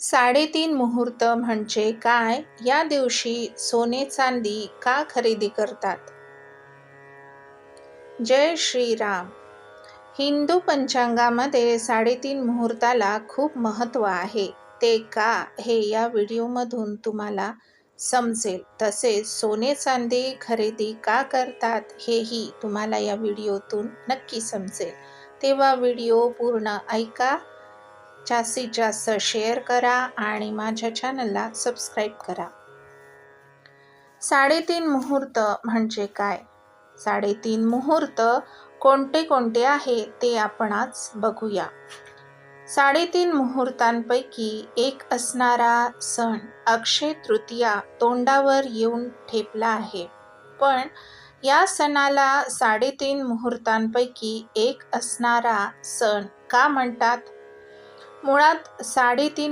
साडेतीन मुहूर्त म्हणजे काय? या दिवशी सोने चांदी का खरेदी करतात? जय श्रीराम. हिंदू पंचांगामध्ये साडेतीन मुहूर्ताला खूप महत्त्व आहे. ते का हे या व्हिडिओमधून तुम्हाला समजेल. तसेच सोने चांदी खरेदी का करतात हेही तुम्हाला या व्हिडिओतून नक्की समजेल. तेव्हा व्हिडिओ पूर्ण ऐका. जास्तीत जास्त शेअर करा आणि माझ्या चॅनलला सबस्क्राईब करा. साडेतीन मुहूर्त म्हणजे काय? साडेतीन मुहूर्त कोणते कोणते आहे ते आपण आज बघूया. साडेतीन मुहूर्तांपैकी एक असणारा सण अक्षय तृतीया तोंडावर येऊन ठेपला आहे. पण या सणाला साडेतीन मुहूर्तांपैकी एक असणारा सण का म्हणतात? मुळात साडेतीन